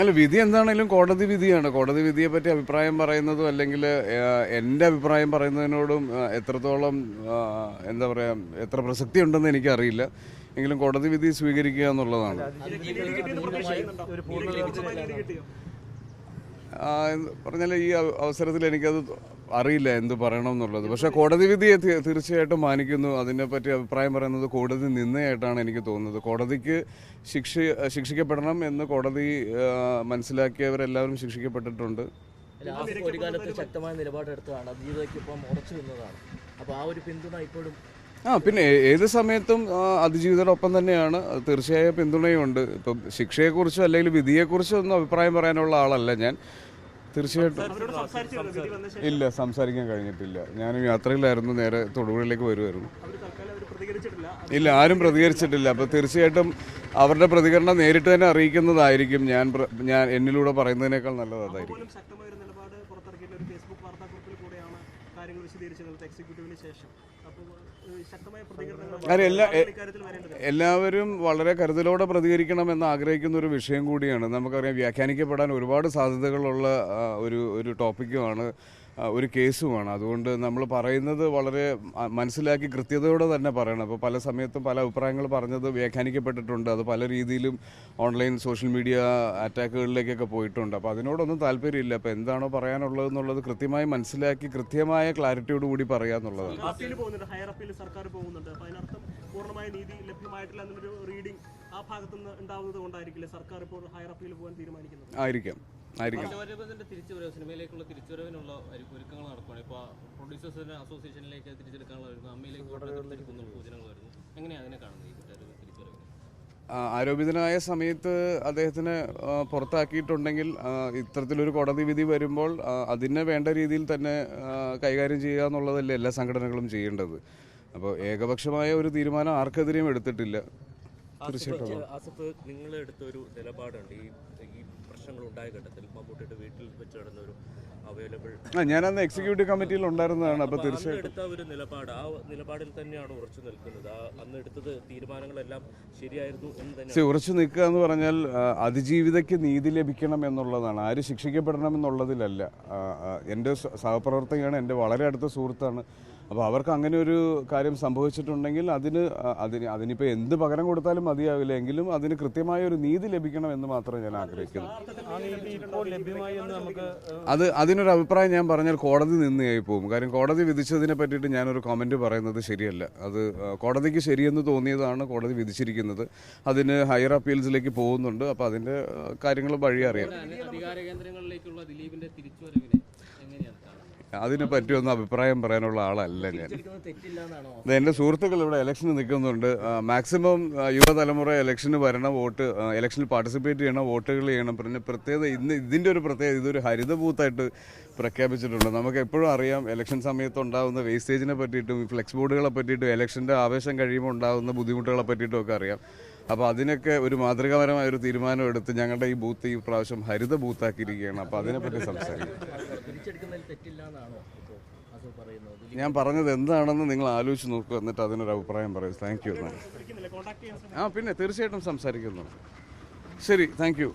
അല്ല വിധി എന്താണെങ്കിലും കോടതി വിധിയാണ്. കോടതി വിധിയെ പറ്റി അഭിപ്രായം പറയുന്നതും അല്ലെങ്കിൽ എന്റെ അഭിപ്രായം പറയുന്നതിനോടും എത്രത്തോളം എന്താ പറയുക എത്ര പ്രസക്തി ഉണ്ടെന്ന് എനിക്കറിയില്ല. എങ്കിലും കോടതി വിധി സ്വീകരിക്കുക എന്നുള്ളതാണ്. പറഞ്ഞാൽ ഈ അവസരത്തിൽ എനിക്കത് അറിയില്ല എന്ത് പറയണം എന്നുള്ളത്. പക്ഷേ കോടതി വിധിയെ തീർച്ചയായിട്ടും മാനിക്കുന്നു. അതിനെപ്പറ്റി അഭിപ്രായം പറയുന്നത് കോടതി നിന്നയായിട്ടാണ് എനിക്ക് തോന്നുന്നത്. കോടതിക്ക് ശിക്ഷ ശിക്ഷിക്കപ്പെടണം എന്ന് കോടതി മനസ്സിലാക്കിയവരെല്ലാവരും ശിക്ഷിക്കപ്പെട്ടിട്ടുണ്ട്. ഒരു കാലത്ത് ശക്തമായ നിലപാടെടുത്തതാണ്. അതിജീവിതയ്ക്കൊപ്പം ഉറച്ചു നിന്നതാണ്. അപ്പോൾ ആ ഒരു പിന്തുണ ഇപ്പോഴും ആ പിന്നെ ഏത് സമയത്തും ഒപ്പം തന്നെയാണ്. തീർച്ചയായും പിന്തുണയുണ്ട്. ഇപ്പം ശിക്ഷയെക്കുറിച്ചോ അല്ലെങ്കിൽ വിധിയെക്കുറിച്ചോ ഒന്നും അഭിപ്രായം പറയാനുള്ള ആളല്ല ഞാൻ. തീർച്ചയായിട്ടും. ഇല്ല സംസാരിക്കാൻ കഴിഞ്ഞിട്ടില്ല. ഞാൻ യാത്രയിലായിരുന്നു നേരെ തൊടുപുഴയിലേക്ക് വരുമായിരുന്നു ഇല്ല ആരും പ്രതികരിച്ചിട്ടില്ല. അപ്പോൾ തീർച്ചയായിട്ടും അവരുടെ പ്രതികരണം നേരിട്ട് തന്നെ അറിയിക്കുന്നതായിരിക്കും. ഞാൻ ഞാൻ എന്നിലൂടെ പറയുന്നതിനേക്കാൾ നല്ലത് അതായിരിക്കും. പോലും ശക്തമായ ഒരു നിലപാട് പുറത്തിറക്കിയിട്ടുള്ള ഒരു ഫേസ്ബുക്ക് വാർത്താക്കുറിപ്പിൽ കൂടെയാണ് കാര്യങ്ങൾ വിശദീകരിച്ചത് എക്സിക്യൂട്ടീവിന് ശേഷം. കാര്യം എല്ലാ എല്ലാവരും വളരെ കരുതലോടെ പ്രതികരിക്കണം എന്ന് ആഗ്രഹിക്കുന്ന ഒരു വിഷയം കൂടിയാണ്. നമുക്കറിയാം വ്യാഖ്യാനിക്കപ്പെടാൻ ഒരുപാട് സാധ്യതകളുള്ള ഒരു ഒരു ടോപ്പിക്കുമാണ് ഒരു കേസുമാണ്. അതുകൊണ്ട് നമ്മൾ പറയുന്നത് വളരെ മനസ്സിലാക്കി കൃത്യതയോടെ തന്നെ പറയണം. അപ്പോൾ പല സമയത്തും പല അഭിപ്രായങ്ങൾ പറഞ്ഞത് വ്യാഖ്യാനിക്കപ്പെട്ടിട്ടുണ്ട്. അത് പല രീതിയിലും ഓൺലൈൻ സോഷ്യൽ മീഡിയ അറ്റാക്കുകളിലേക്കൊക്കെ പോയിട്ടുണ്ട്. അപ്പോൾ അതിനോടൊന്നും താല്പര്യമില്ല. അപ്പോൾ എന്താണോ പറയാനുള്ളത് എന്നുള്ളത് കൃത്യമായി മനസ്സിലാക്കി കൃത്യമായ ക്ലാരിറ്റിയോട് കൂടി പോകുന്നുണ്ട് ഹയർ അപ്പീൽ സർക്കാർ പോകുന്നുണ്ട്. അപ്പോൾ അതിനർത്ഥം പൂർണമായ നീതി ലഭ്യമായിട്ടില്ല എന്നൊരു റീഡിംഗ് ആ ഭാഗത്തുനിന്ന് ഉണ്ടാവുന്നത് കൊണ്ടായിരിക്കില്ലേ സർക്കാർ ഇപ്പോൾ ഹയർ അപ്പീൽ പോകാൻ തീരുമാനിക്കുന്നത്? ആയിരിക്കാം. ആയിരിക്കാം. ശിവരൂപത്തിന്റെ തിരിച്ചുവരവ് സിനിമയിലേക്കുള്ള തിരിച്ചുവരവിനുള്ള ഒരു- ഒരുക്കങ്ങൾ നടക്കുകയാണ് ഇപ്പോൾ പ്രൊഡ്യൂസേഴ്സിന്റെ അസോസിയേഷനിലേക്ക് തിരിച്ചെടുക്കാനുള്ള ഒരുക്കം അമ്മയിലേക്ക് തിരിച്ചെടുക്കുന്ന സൂചനകൾ വരുന്നു എങ്ങനെയാണ് അതിനെ കാണുന്നത്? ആരോപിതനായ സമയത്ത് അദ്ദേഹത്തിന് പുറത്താക്കിയിട്ടുണ്ടെങ്കിൽ ഇത്തരത്തിലൊരു കോടതി വിധി വരുമ്പോൾ അതിന് വേണ്ട രീതിയിൽ തന്നെ കൈകാര്യം ചെയ്യുക എന്നുള്ളതല്ലേ എല്ലാ സംഘടനകളും ചെയ്യേണ്ടത്. അപ്പോൾ ഏകപക്ഷമായ ഒരു തീരുമാനം ആർക്കെതിരെയും എടുത്തിട്ടില്ല. ആസിഫ് നിങ്ങൾ എടുത്ത ഒരു നിലപാടുണ്ട്. ഈ ഈ പ്രശ്നങ്ങൾ ഉണ്ടായ ഘട്ടത്തിൽ മമ്മൂട്ടിയുടെ വീട്ടിൽ വെച്ച് നടന്ന ഒരു അവൈലബിൾ ഞാനന്ന് എക്സിക്യൂട്ടീവ് കമ്മിറ്റിയിൽ ഉണ്ടായിരുന്നതാണ് അപ്പോൾ അന്ന് തീർച്ചയായിട്ടും. എടുത്ത ഒരു നിലപാട് ആ നിലപാടിൽ തന്നെയാണ് ഉറച്ചു നിൽക്കുന്നത്. അന്ന് എടുത്തത് തീരുമാനങ്ങളെല്ലാം ശരിയായിരുന്നു എന്ന് തന്നെ ഉറച്ചു നിൽക്കുക എന്ന് പറഞ്ഞാൽ അതിജീവിതയ്ക്ക് നീതി ലഭിക്കണം എന്നുള്ളതാണ്. ആര് ശിക്ഷിക്കപ്പെടണം എന്നുള്ളതിലല്ല. എന്റെ സഹപ്രവർത്തകയാണ് എന്റെ വളരെ അടുത്ത സുഹൃത്താണ്. അപ്പോൾ അവർക്ക് അങ്ങനെ ഒരു കാര്യം സംഭവിച്ചിട്ടുണ്ടെങ്കിൽ അതിന് അതിന് അതിനിപ്പോൾ എന്ത് പകരം കൊടുത്താലും മതിയാവില്ല. എങ്കിലും അതിന് കൃത്യമായ ഒരു നീതി ലഭിക്കണം എന്ന് മാത്രമേ ഞാൻ ആഗ്രഹിക്കുന്നു. അത് അതിനൊരു അഭിപ്രായം ഞാൻ പറഞ്ഞാൽ കോടതി നിന്നയായി പോകും. കാര്യം കോടതി വിധിച്ചതിനെ പറ്റിയിട്ട് ഞാനൊരു കമന്റ് പറയുന്നത് ശരിയല്ല. അത് കോടതിക്ക് ശരിയെന്ന് തോന്നിയതാണ് കോടതി വിധിച്ചിരിക്കുന്നത്. അതിന് ഹയർ അപ്പീൽസിലേക്ക് പോകുന്നുണ്ട്. അപ്പോൾ അതിന്റെ കാര്യങ്ങൾ വഴി അറിയാം അധികാര കേന്ദ്രങ്ങളിലേക്കുള്ള ദിലീപിന്റെ തിരിച്ചുവരവിനെ അതിനെ പറ്റിയൊന്നും അഭിപ്രായം പറയാനുള്ള ആളല്ല ഞാൻ. ഇത് എന്റെ സുഹൃത്തുക്കൾ ഇവിടെ ഇലക്ഷന് നിൽക്കുന്നുണ്ട്. മാക്സിമം യുവതലമുറ ഇലക്ഷന് വരണം വോട്ട് ഇലക്ഷനിൽ പാർട്ടിസിപ്പേറ്റ് ചെയ്യണം വോട്ടുകൾ ചെയ്യണം. പിന്നെ പ്രത്യേകത ഇന്ന് ഇതിന്റെ ഒരു പ്രത്യേകത ഇതൊരു ഹരിത ബൂത്തായിട്ട് പ്രഖ്യാപിച്ചിട്ടുണ്ട്. നമുക്ക് എപ്പോഴും അറിയാം ഇലക്ഷൻ സമയത്ത് ഉണ്ടാകുന്ന വേസ്റ്റേജിനെ പറ്റിയിട്ടും ഫ്ലെക്സ് ബോർഡുകളെ പറ്റിയിട്ടും ഇലക്ഷന്റെ ആവേശം കഴിയുമ്പോൾ ഉണ്ടാകുന്ന ബുദ്ധിമുട്ടുകളെ പറ്റിയിട്ടും ഒക്കെ അറിയാം. അപ്പോൾ അതിനൊക്കെ ഒരു മാതൃകാപരമായ ഒരു തീരുമാനം എടുത്ത് ഞങ്ങളുടെ ഈ ബൂത്ത് ഈ പ്രാവശ്യം ഹരിത ബൂത്താക്കിയിരിക്കുകയാണ്. അപ്പോൾ അതിനെപ്പറ്റി സംസാരിക്കും. ഞാൻ പറഞ്ഞത് എന്താണെന്ന് നിങ്ങൾ ആലോചിച്ച് നോക്കുക എന്നിട്ട് അതിനൊരു അഭിപ്രായം പറയൂ. താങ്ക് യു ആ പിന്നെ തീർച്ചയായിട്ടും സംസാരിക്കുന്നു. ശരി താങ്ക് യു